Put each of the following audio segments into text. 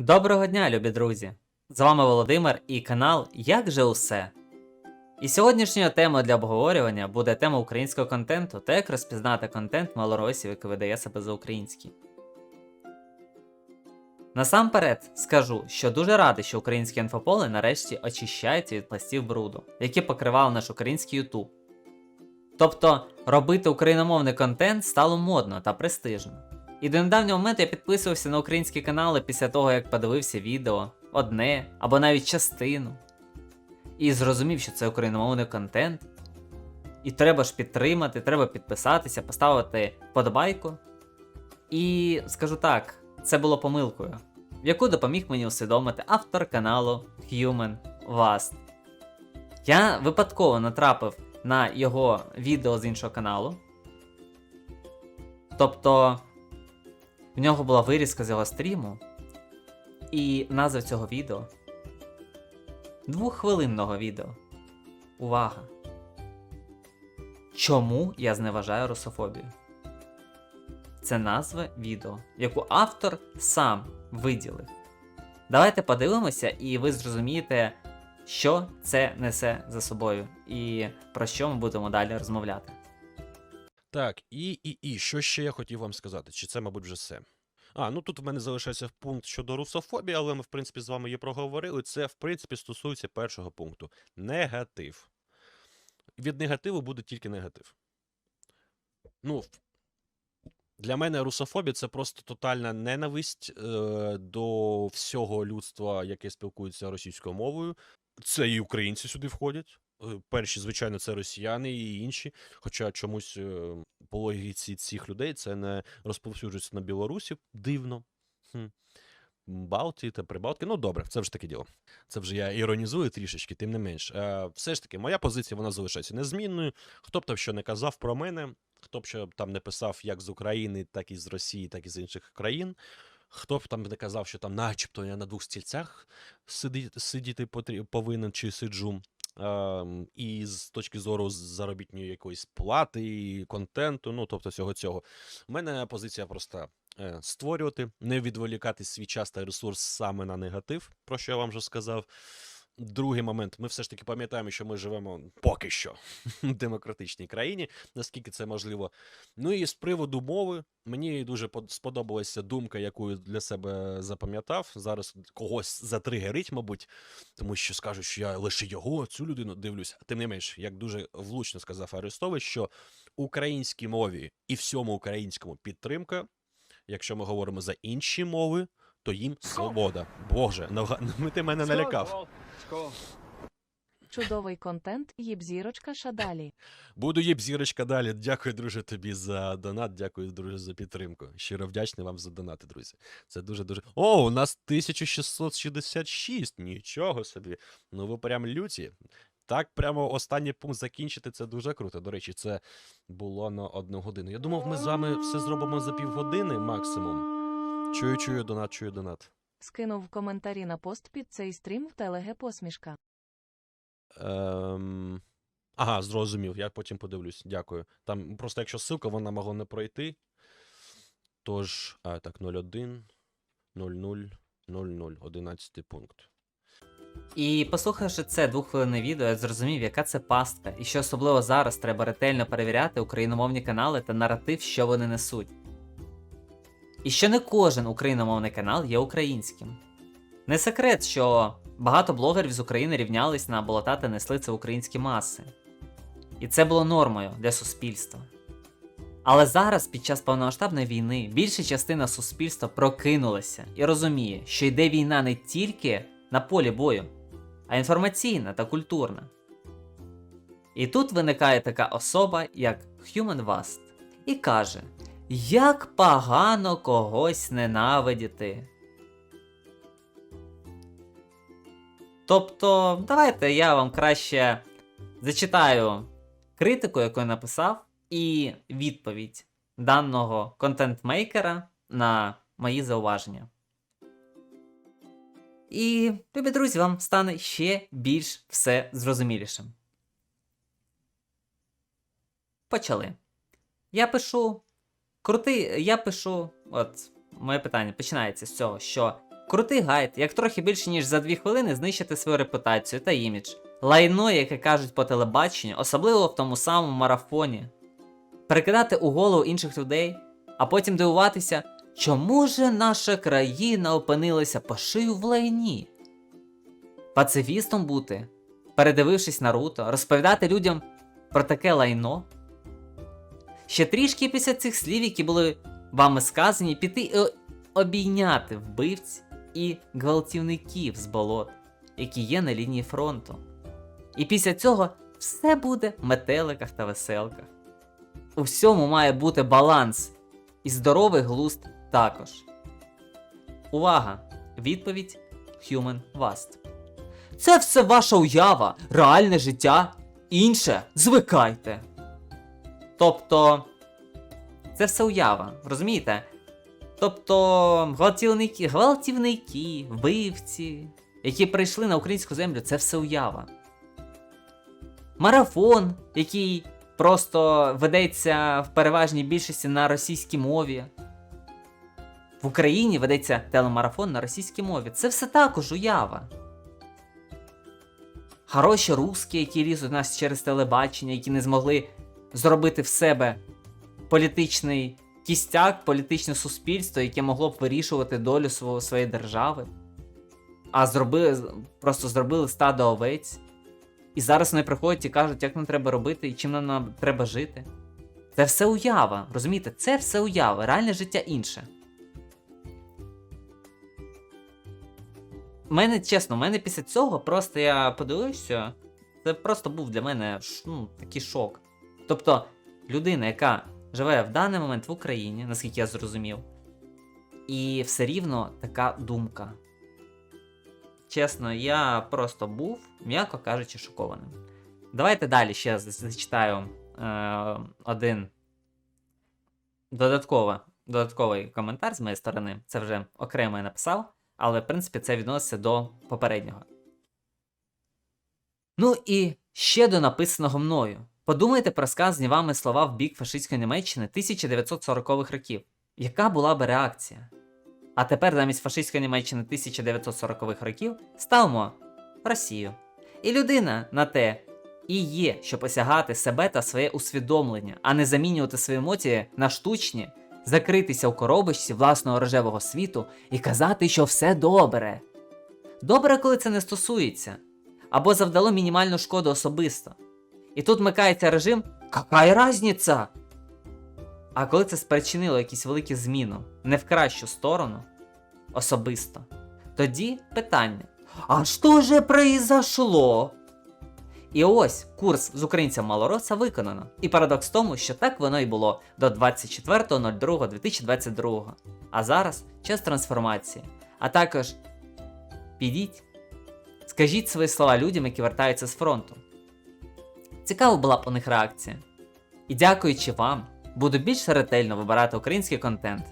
Доброго дня, любі друзі! З вами Володимир і канал Як же усе. І сьогоднішньою темою для обговорювання буде тема українського контенту та як розпізнати контент малоросів, який видає себе за український. Насамперед скажу, що дуже радий, що українські інфополи нарешті очищаються від пластів бруду, які покривали наш український YouTube. Тобто робити україномовний контент стало модно та престижно. І до недавнього моменту я підписувався на українські канали після того, як подивився відео, одне або навіть частину. І зрозумів, що це україномовний контент. І треба ж підтримати, треба підписатися, поставити подобайку. І скажу так, це було помилкою, в яку допоміг мені усвідомити автор каналу Human Vast. Я випадково натрапив на його відео з іншого каналу. Тобто, в нього була вирізка з його стріму, і назва цього відео. Двоххвилинного відео. Увага! Чому я зневажаю русофобію? Це назва відео, яку автор сам виділив. Давайте подивимося, і ви зрозумієте, що це несе за собою, і про що ми будемо далі розмовляти. Так, і, і, і, що ще я хотів вам сказати? Чи це, мабуть, вже все? А, ну тут в мене залишається пункт щодо русофобії, але ми, в принципі, з вами її проговорили. Це, в принципі, стосується першого пункту. Негатив. Від негативу буде тільки негатив. Ну, для мене русофобія це просто тотальна ненависть е, до всього людства, яке спілкується російською мовою. Це і українці сюди входять. Е, Перші, звичайно, це росіяни і інші. Хоча чомусь е, по логіці цих людей це не розповсюджується на білорусів. Дивно. Хм. Балтії та Прибалтики. Ну, добре, це вже таке діло. Це вже я іронізую трішечки, тим не менш. Е, все ж таки, моя позиція вона залишається незмінною. Хто б там що не казав про мене, хто б що там не писав як з України, так і з Росії, так і з інших країн. Хто б там не казав, що там, начебто, я на двох стільцях сидіти потрі- повинен чи сиджу. Ем, і з точки зору заробітної якоїсь плати, контенту, ну тобто всього цього. У мене позиція проста: е, створювати, не відволікати свій час та ресурс саме на негатив, про що я вам вже сказав. Другий момент, ми все ж таки пам'ятаємо, що ми живемо поки що в демократичній країні, наскільки це можливо. Ну і з приводу мови, мені дуже сподобалася думка, яку я для себе запам'ятав. Зараз когось затригерить, мабуть, тому що скажуть, що я лише його, цю людину дивлюсь. Тим не менш, як дуже влучно сказав Арестович, що українській мові і всьому українському підтримка, якщо ми говоримо за інші мови, то їм свобода. Боже, нага- ти мене налякав. Чудовий контент, їбзірочка шадалі. Буду їб зірочка далі. Дякую, друже, тобі за донат. Дякую, друже, за підтримку. Щиро вдячний вам за донати, друзі. Це дуже дуже. О, у нас 1666. Нічого собі. Ну ви прям люті. Так, прямо останній пункт закінчити це дуже круто. До речі, це було на одну годину. Я думав, ми з вами все зробимо за півгодини максимум. Чую, чую, донат, чую, донат. Скинув в коментарі на пост під цей стрім в телеге посмішка. Ем... Ага, зрозумів, я потім подивлюсь. Дякую. Там просто якщо ссылка, вона могла не пройти. Тож, а, так, 01, 00, 00, 11 пункт. І послухавши це двоххвилинне відео, я зрозумів, яка це пастка, і що особливо зараз треба ретельно перевіряти україномовні канали та наратив, що вони несуть. І що не кожен україномовний канал є українським. Не секрет, що багато блогерів з України рівнялись на болота та несли це українські маси. І це було нормою для суспільства. Але зараз, під час повномасштабної війни, більша частина суспільства прокинулася і розуміє, що йде війна не тільки на полі бою, а інформаційна та культурна. І тут виникає така особа, як Human Vast, і каже: Як погано когось ненавидіти. Тобто, давайте я вам краще зачитаю критику, яку я написав, і відповідь даного контент-мейкера на мої зауваження. І, любі друзі, вам стане ще більш все зрозумілішим. Почали. Я пишу. Крутий, я пишу. От, моє питання починається з цього, що Крутий гайд, як трохи більше ніж за 2 хвилини знищити свою репутацію та імідж. Лайно, яке кажуть по телебаченню, особливо в тому самому марафоні. Перекидати у голову інших людей, а потім дивуватися, чому же наша країна опинилася по шию в лайні. Пацифістом бути, передивившись Наруто, розповідати людям про таке лайно. Ще трішки після цих слів, які були вами сказані, піти і обійняти вбивць і гвалтівників з болот, які є на лінії фронту. І після цього все буде в метеликах та веселках. У всьому має бути баланс, і здоровий глузд також. Увага! Відповідь Human Vast. Це все ваша уява, реальне життя. Інше звикайте. Тобто, це все уява, розумієте? Тобто, гвалтівники, гвалтівники, вбивці, які прийшли на українську землю, це все уява. Марафон, який просто ведеться в переважній більшості на російській мові. В Україні ведеться телемарафон на російській мові. Це все також уява. Хороші русські, які лізуть нас через телебачення, які не змогли зробити в себе політичний кістяк, політичне суспільство, яке могло б вирішувати долю своєї держави. А зробили, просто зробили стадо овець. І зараз вони приходять і кажуть, як нам треба робити і чим нам, треба жити. Це все уява, розумієте? Це все уява, реальне життя інше. Мене, чесно, мене після цього просто я подивився. Це просто був для мене ну, такий шок. Тобто, людина, яка живе в даний момент в Україні, наскільки я зрозумів, і все рівно така думка. Чесно, я просто був, м'яко кажучи, шокованим. Давайте далі ще зачитаю е, один додатково, додатковий коментар з моєї сторони. Це вже окремо я написав, але в принципі це відноситься до попереднього. Ну і ще до написаного мною. Подумайте про сказані вами слова в бік фашистської Німеччини 1940-х років. Яка була би реакція? А тепер замість фашистської Німеччини 1940-х років ставимо Росію. І людина на те і є, щоб осягати себе та своє усвідомлення, а не замінювати свої емоції на штучні, закритися у коробочці власного рожевого світу і казати, що все добре. Добре, коли це не стосується, або завдало мінімальну шкоду особисто. І тут вмикається режим Какая разниця? А коли це спричинило якісь великі зміни не в кращу сторону, особисто, тоді питання: А що же произошло? І ось курс з українця малороса виконано. І парадокс в тому, що так воно і було до 24.02.2022. А зараз час трансформації. А також підіть, скажіть свої слова людям, які вертаються з фронту. Цікава була б у них реакція. І дякуючи вам, буду більш ретельно вибирати український контент.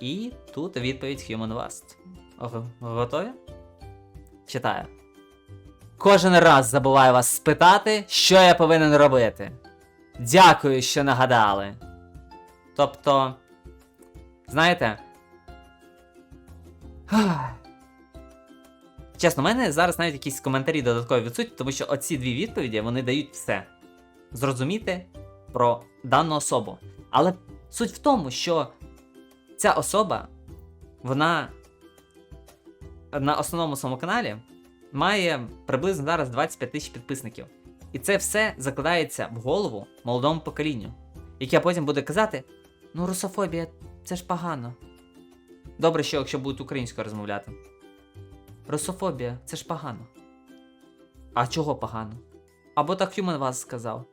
І тут відповідь Human Vast. Ого- Готові? Читаю. Кожен раз забуваю вас спитати, що я повинен робити. Дякую, що нагадали. Тобто, знаєте. Чесно, у мене зараз навіть якісь коментарі додаткові відсутні, тому що оці дві відповіді вони дають все. Зрозуміти про дану особу. Але суть в тому, що ця особа, вона на основному своєму каналі має приблизно зараз 25 тисяч підписників. І це все закладається в голову молодому поколінню, яке потім буде казати: ну, русофобія, це ж погано. Добре, що якщо будуть українською розмовляти. Русофобія, це ж погано. А чого погано? Або так Human вас сказав.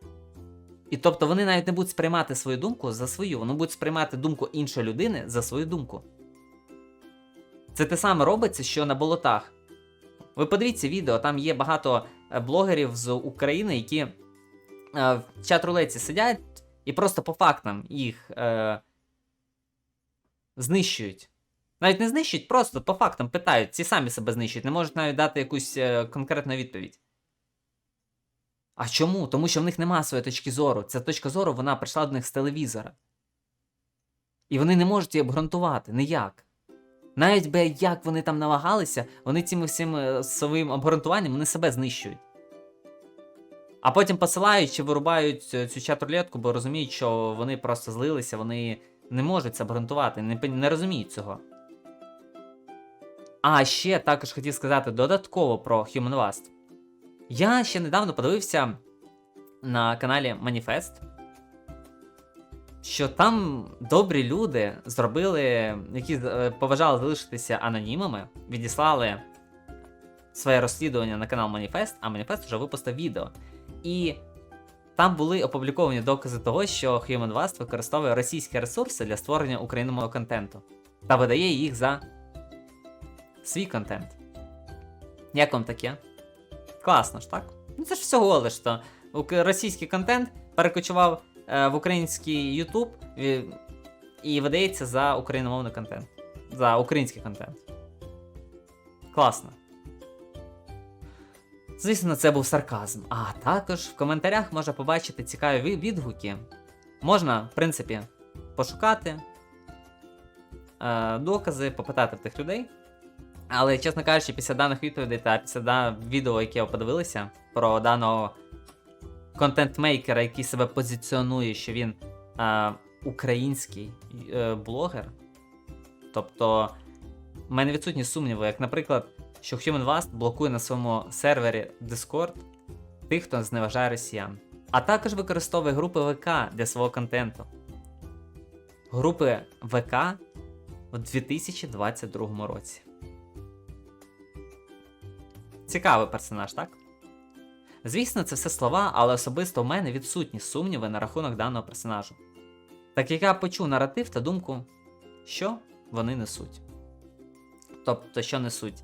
І тобто вони навіть не будуть сприймати свою думку за свою, вони будуть сприймати думку іншої людини за свою думку. Це те саме робиться, що на болотах. Ви подивіться відео, там є багато е, блогерів з України, які е, в чат-рулеці сидять і просто по фактам їх е, знищують. Навіть не знищують, просто по фактам питають, ці самі себе знищують, не можуть навіть дати якусь е, конкретну відповідь. А чому? Тому що в них немає своєї точки зору. Ця точка зору вона прийшла до них з телевізора. І вони не можуть її обґрунтувати ніяк. Навіть би як вони там намагалися, вони цим всім е, своїм обґрунтуванням вони себе знищують. А потім посилають чи вирубають цю цю чат-рулетку, бо розуміють, що вони просто злилися, вони не можуть це обґрунтувати, не, не розуміють цього. А ще також хотів сказати додатково про Human Vast. Я ще недавно подивився на каналі Manifest, що там добрі люди зробили, які е, поважали залишитися анонімами, відіслали своє розслідування на канал Manifest, а Manifest вже випустив відео. І там були опубліковані докази того, що Human Vast використовує російські ресурси для створення україномовного контенту та видає їх за свій контент. Як вам таке? Класно ж, так? Ну це ж всього лиш то. Російський контент перекочував е, в український YouTube і, видається за україномовний контент. За український контент. Класно. Звісно, це був сарказм. А також в коментарях можна побачити цікаві відгуки. Можна, в принципі, пошукати е, докази, попитати в тих людей. Але, чесно кажучи, після даних відповідей та після да- відео, яке ви подивилися, про даного контент-мейкера, який себе позиціонує, що він е, український е, блогер. Тобто, в мене відсутні сумніви, як, наприклад, що Human Vast блокує на своєму сервері Discord тих, хто зневажає росіян. А також використовує групи ВК для свого контенту. Групи ВК у 2022 році. Цікавий персонаж, так? Звісно, це все слова, але особисто в мене відсутні сумніви на рахунок даного персонажу. Так як я почув наратив та думку, що вони несуть. Тобто, що несуть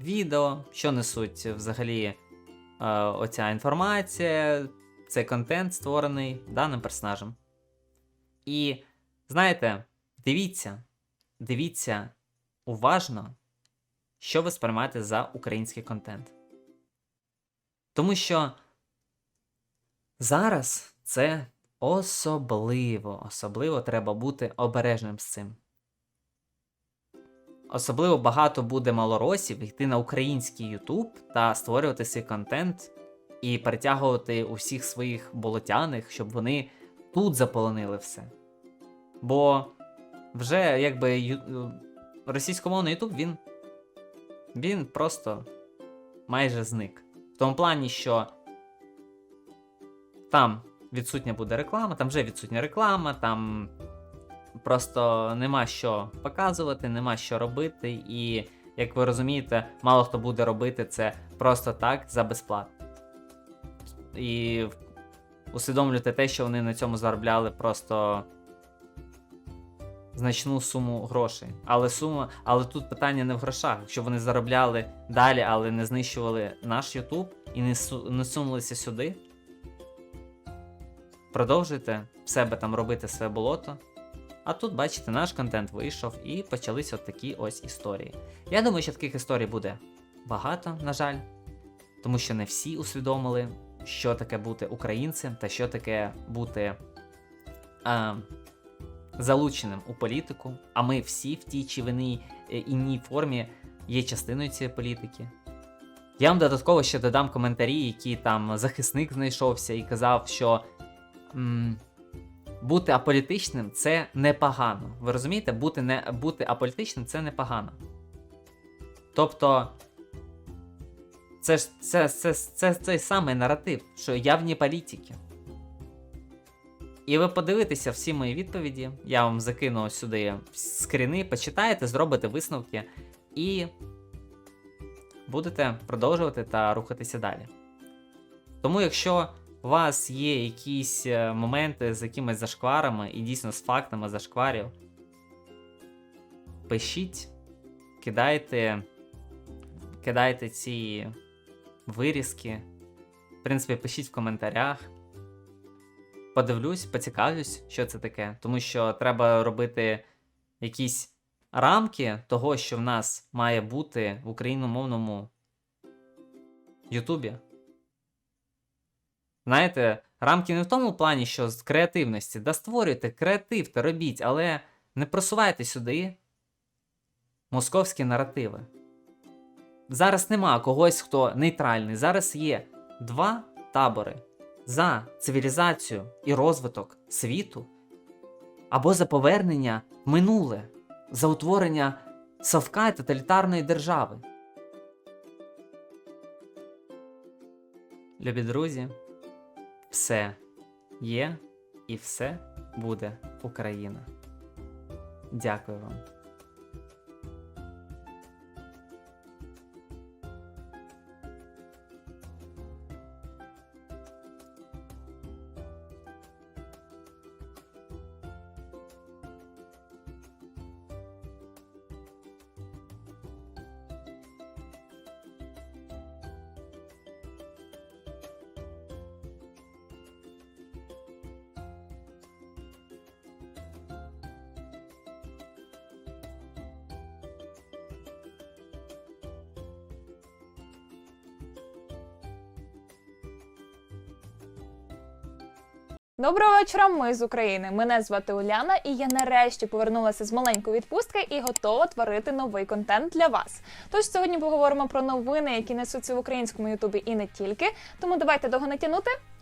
відео, що несуть взагалі е, оця інформація, цей контент створений даним персонажем. І знаєте, дивіться, дивіться уважно, що ви сприймаєте за український контент. Тому що зараз це особливо, особливо треба бути обережним з цим. Особливо багато буде малоросів йти на український YouTube та створювати свій контент і притягувати усіх своїх болотяних, щоб вони тут заполонили все. Бо вже якби російськомовний YouTube він, він просто майже зник. В тому плані, що там відсутня буде реклама, там вже відсутня реклама, там просто нема що показувати, нема що робити, і, як ви розумієте, мало хто буде робити це просто так за безплатно. І усвідомлюйте те, що вони на цьому заробляли просто значну суму грошей. Але сума, але тут питання не в грошах. Якщо вони заробляли далі, але не знищували наш YouTube і не, су- не сунулися сюди. Продовжуйте в себе там робити своє болото. А тут, бачите, наш контент вийшов і почалися от такі ось історії. Я думаю, що таких історій буде багато, на жаль, тому що не всі усвідомили, що таке бути українцем та що таке бути а, залученим у політику. А ми всі в тій чи в е, іній формі є частиною цієї політики. Я вам додатково ще додам коментарі, які там захисник знайшовся і казав, що. м, бути аполітичним це непогано. Ви розумієте? Бути, не, бути аполітичним це непогано. Тобто, це ж це, це, це, цей самий наратив, що я вне політики. І ви подивитеся всі мої відповіді. Я вам закину сюди скріни, почитаєте, зробите висновки і будете продовжувати та рухатися далі. Тому, якщо у вас є якісь е, моменти з якимись зашкварами і дійсно з фактами зашкварів, пишіть, кидайте, кидайте ці вирізки. В принципі, пишіть в коментарях. Подивлюсь, поцікавлюсь, що це таке. Тому що треба робити якісь рамки того, що в нас має бути в україномовному Ютубі. Знаєте, рамки не в тому плані, що з креативності, да створюйте креатив та робіть, але не просувайте сюди московські наративи. Зараз нема когось, хто нейтральний. Зараз є два табори за цивілізацію і розвиток світу, або за повернення минуле, за утворення совка і тоталітарної держави. Любі друзі, все є і все буде Україна. Дякую вам. Доброго вечора, ми з України. Мене звати Уляна, і я нарешті повернулася з маленької відпустки і готова творити новий контент для вас. Тож сьогодні поговоримо про новини, які несуться в українському Ютубі і не тільки. Тому давайте довго не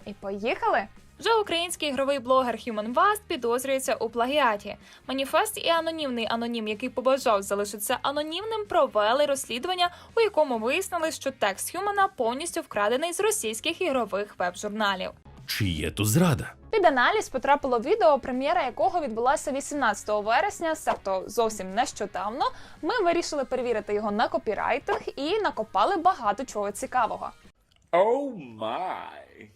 і поїхали! Вже український ігровий блогер Human Vast підозрюється у плагіаті. Маніфест і анонімний анонім, який побажав залишитися анонімним, провели розслідування, у якому вияснили, що текст Хюмана повністю вкрадений з російських ігрових веб-журналів. Чи є то зрада? Під аналіз потрапило відео, прем'єра якого відбулася 18 вересня, тобто зовсім нещодавно. Ми вирішили перевірити його на копірайтинг і накопали багато чого цікавого. Oh my.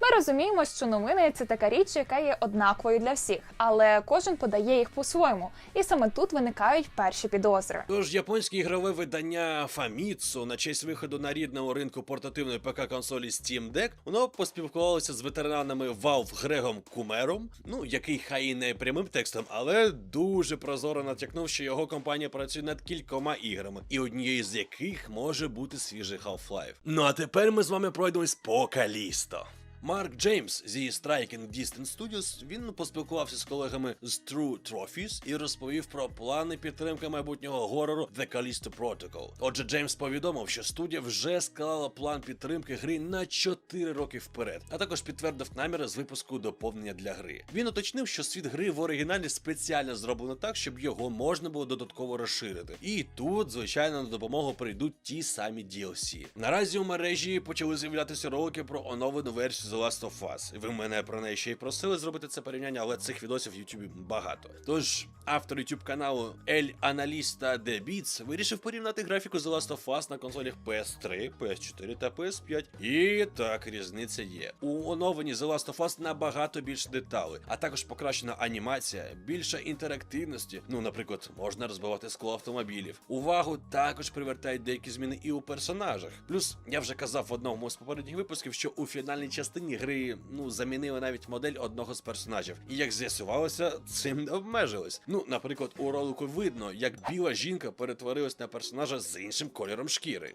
Ми розуміємо, що новини це така річ, яка є однаковою для всіх, але кожен подає їх по-своєму, і саме тут виникають перші підозри. Тож японське ігрове видання Famitsu на честь виходу на рідному ринку портативної ПК-консолі Steam Deck, воно поспілкувалося з ветеранами Valve Грегом Кумером, ну який хай і не прямим текстом, але дуже прозоро натякнув, що його компанія працює над кількома іграми, і однією з яких може бути свіжий Half-Life. Ну а тепер ми з вами пройдемось по Калісто. Марк Джеймс зі Striking Distance Studios він поспілкувався з колегами з True Trophies і розповів про плани підтримки майбутнього горору The Callisto Protocol. Отже, Джеймс повідомив, що студія вже склала план підтримки гри на 4 роки вперед, а також підтвердив наміри з випуску доповнення для гри. Він уточнив, що світ гри в оригіналі спеціально зроблено так, щоб його можна було додатково розширити. І тут, звичайно, на допомогу прийдуть ті самі DLC. Наразі у мережі почали з'являтися ролики про оновлену версію The Last of Us. Ви мене про неї ще й просили зробити це порівняння, але цих відосів в Ютубі багато. Тож автор YouTube каналу El Analista The Beats вирішив порівняти графіку The Last of Us на консолях PS3, PS4 та PS5. І так, різниця є. У оновленні The Last of Us набагато більше деталей, а також покращена анімація, більше інтерактивності. Ну, наприклад, можна розбивати скло автомобілів. Увагу також привертають деякі зміни і у персонажах. Плюс я вже казав в одному з попередніх випусків, що у фінальній частині гри ну замінили навіть модель одного з персонажів. І як з'ясувалося, цим не обмежились. Ну, наприклад, у ролику видно, як біла жінка перетворилась на персонажа з іншим кольором шкіри.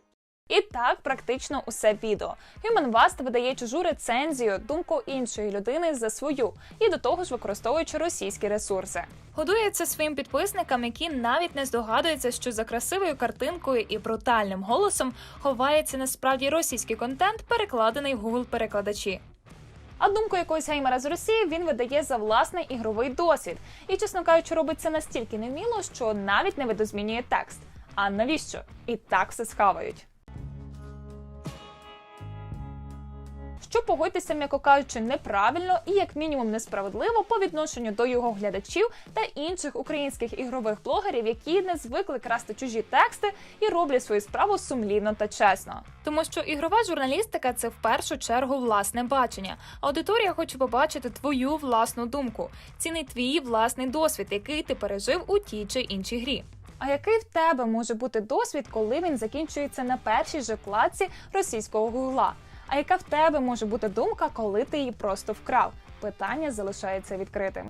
І так практично усе відео. Human Vast видає чужу рецензію, думку іншої людини за свою, і до того ж використовуючи російські ресурси. Годується своїм підписникам, які навіть не здогадуються, що за красивою картинкою і брутальним голосом ховається насправді російський контент, перекладений в Google перекладачі. А думку якогось геймера з Росії він видає за власний ігровий досвід. І, чесно кажучи, робить це настільки невміло, що навіть не видозмінює текст. А навіщо? І так все схавають. Що погодьтеся, м'яко кажучи, неправильно і як мінімум несправедливо по відношенню до його глядачів та інших українських ігрових блогерів, які не звикли красти чужі тексти і роблять свою справу сумлінно та чесно. Тому що ігрова журналістика це в першу чергу власне бачення. Аудиторія хоче побачити твою власну думку, цінить твій власний досвід, який ти пережив у тій чи іншій грі. А який в тебе може бути досвід, коли він закінчується на першій же вкладці російського гугла? А яка в тебе може бути думка, коли ти її просто вкрав? Питання залишається відкритим.